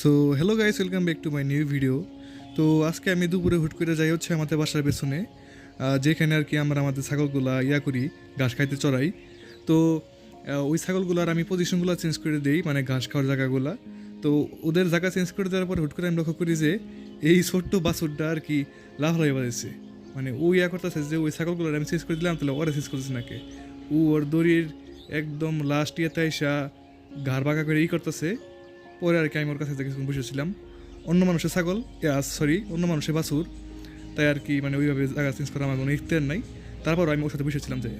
So hello guys welcome back to my new video তো আজকে আমি দুপুরে হুট করে যাই হচ্ছে আমাদের বাসার পেছনে যেখানে আর কি আমরা আমাদের ছাগলগুলা ইয়া করি, ঘাস খাইতে চড়াই। তো ওই ছাগলগুলার আমি পজিশনগুলো চেঞ্জ করে দিই মানে ঘাস খাওয়ার জায়গাগুলা। তো ওদের জায়গা চেঞ্জ করে দেওয়ার পর হুট করে আমি লক্ষ্য করি যে, এই ছোট্ট বাছুরটা আর কি লাভ হয়ে বাজেছে মানে ও ইয়া করতেছে যে, ওই ছাগলগুলোর আমি চেঞ্জ করে দিলাম, তাহলে ওরা চেঞ্জ করতেছে নাকি? ও ওর দড়ির একদম লাস্ট ইয়েতে আইসা ঘাড় বাঁকা করে ই করতেছে। পরে আর কি আমি ওর কাছে কিছুক্ষণ বসেছিলাম। অন্য মানুষের ছাগল সরি অন্য মানুষের বাছুর। তাই আর কি মানে ওইভাবে জায়গা চেঞ্জ করা আমার কোনো ইখতিয়ার নাই। তারপর আমি ওর সাথে বসেছিলাম যাই